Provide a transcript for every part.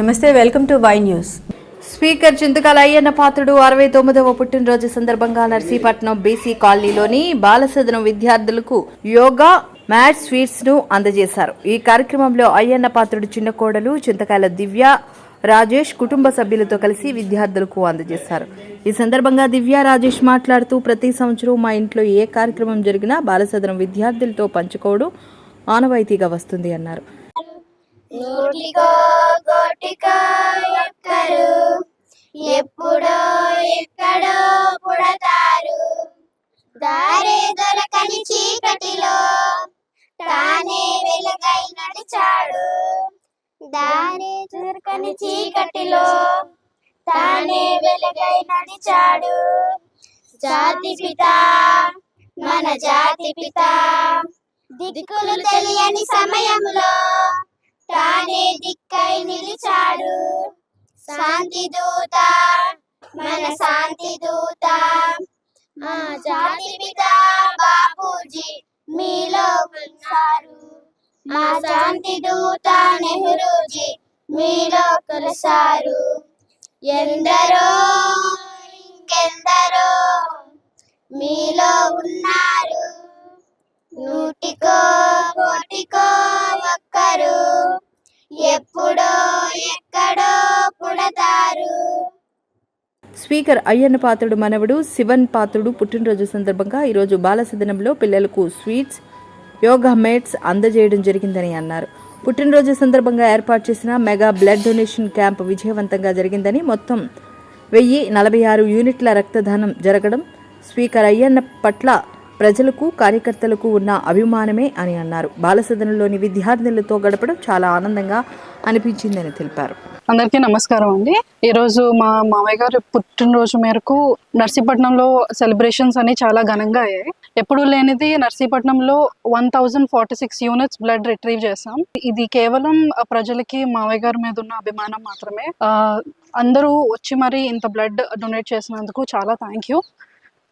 నమస్తే welcome to Y news. Speaker Chintakala Ayyanna Patrudu అరవై తొమ్మిదవ పుట్టినరోజు సందర్భంగా నర్సీపట్నం బీసీ కాలనీలోని బాలసదనం విద్యార్థులకు యోగా మ్యాట్ స్వీట్స్ను అందజేశారు. ఈ కార్యక్రమంలో అయ్యన్న పాత్రుడు చిన్న కోడలు చింతకాయల దివ్య రాజేష్ కుటుంబ సభ్యులతో కలిసి విద్యార్థులకు అందజేశారు. ఈ సందర్భంగా దివ్య రాజేష్ మాట్లాడుతూ ప్రతి సంవత్సరం మా ఇంట్లో ఏ కార్యక్రమం జరిగినా బాలసదనం విద్యార్థులతో పంచుకోవడం ఆనవాయితీగా వస్తుంది అన్నారు. నూటికో ఎక్కరు ఎప్పుడో ఎక్కడో పుడతారు. దారే దొరకని చీకటిలో తానే వెలుగై నడిచాడు. దారే దొరకని చీకటిలో తానే వెలుగై నడిచాడు. జాతి పిత మన జాతి పిత దిక్కులు తెలియని సమయంలో తానే దిక్కై నిలిచాడు. శాంతి దూత మన శాంతి దూత మా జాతి పిత బాపూజీ మీలో ఉన్నారు. మా శాంతి దూత నెహ్రూజీ మీలో కలిసారు. ఎందరో ఇంకెందరో మీలో ఉన్నారు. నూటికో కోటికో స్పీకర్ అయ్యన్న పాత్రుడు మనవడు శివన్ పాత్రుడు పుట్టినరోజు సందర్భంగా ఈరోజు బాలసదనంలో పిల్లలకు స్వీట్స్ యోగా మేట్స్ అందజేయడం జరిగిందని అన్నారు. పుట్టినరోజు సందర్భంగా ఏర్పాటు చేసిన మెగా బ్లడ్ డొనేషన్ క్యాంప్ విజయవంతంగా జరిగిందని మొత్తం వెయ్యి నలభై ఆరు యూనిట్ల రక్తదానం జరగడం స్పీకర్ అయ్యన్న పట్ల ప్రజలకు కార్యకర్తలకు ఉన్న అభిమానమే అని అన్నారు. బాలసదనంలోని విద్యార్థులతో గడపడం చాలా ఆనందంగా అనిపించిందని తెలిపారు. అందరికీ నమస్కారం అండి. ఈరోజు మా మామయ్య గారు పుట్టినరోజు మేరకు నర్సీపట్నంలో సెలబ్రేషన్స్ అన్ని చాలా ఘనంగా అయ్యాయి. ఎప్పుడూ లేనిది నర్సీపట్నంలో one thousand forty six units blood retrieve చేసాం ఇది కేవలం ప్రజలకి మామయ్య గారి మీద ఉన్న అభిమానం మాత్రమే. అందరూ వచ్చి మరి ఇంత బ్లడ్ డొనేట్ చేసినందుకు చాలా థ్యాంక్ యూ.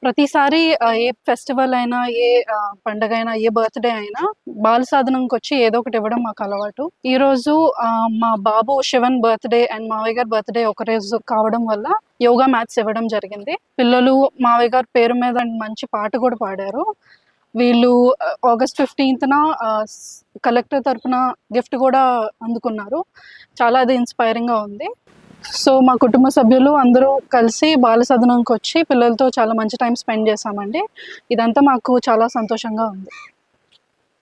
ప్రతిసారి ఏ ఫెస్టివల్ అయినా ఏ పండగ అయినా ఏ బర్త్డే అయినా బాల సాధనంకి వచ్చి ఏదో ఒకటి ఇవ్వడం మాకు అలవాటు. ఈ రోజు మా బాబు శివన్ బర్త్డే అండ్ మావయ్య గారి బర్త్డే ఒక రోజు కావడం వల్ల యోగా మ్యాథ్స్ ఇవ్వడం జరిగింది. పిల్లలు మావయ్య గారి పేరు మీద మంచి పాట కూడా పాడారు. వీళ్ళు ఆగస్ట్ ఫిఫ్టీన్త్న కలెక్టర్ తరపున గిఫ్ట్ కూడా అందుకున్నారు. చాలా అది ఇన్స్పైరింగ్గా ఉంది. సో మా కుటుంబ సభ్యులు అందరూ కలిసి బాల సదనంకి వచ్చి పిల్లలతో చాలా మంచి టైం స్పెండ్ చేశామండి. ఇదంతా మాకు చాలా సంతోషంగా ఉంది.